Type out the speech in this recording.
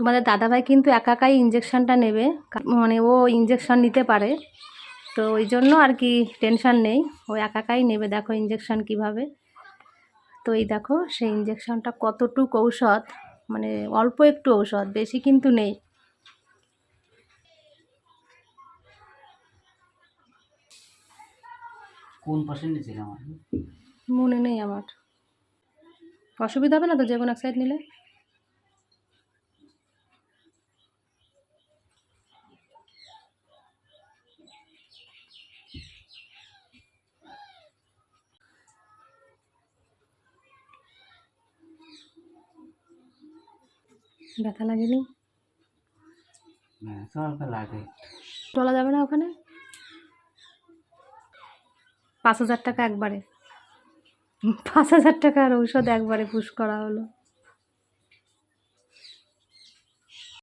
তোমাদের দাদাভাই কিন্তু একা একাই ইঞ্জেকশনটা নেবে। মানে ও ইঞ্জেকশন নিতে পারে। তো ওই জন্য আর কি টেনশন নেই। ও একা একাই নেবে। দেখো ইঞ্জেকশন কীভাবে। তো এই দেখো সেই ইঞ্জেকশনটা কতটুক ঔষধ। মানে অল্প একটু ঔষধ বেশি কিন্তু নেই। কোন মনে নেই আমার। অসুবিধা হবে না তো? যে কোনো এক সাইড নিলে। ব্যথা লাগেনি? হ্যাঁ লাগে। চলা যাবে না ওখানে? পাঁচ হাজার টাকা একবারে। পাঁচ হাজার টাকার ঔষধ একবারে পুশ করা হলো।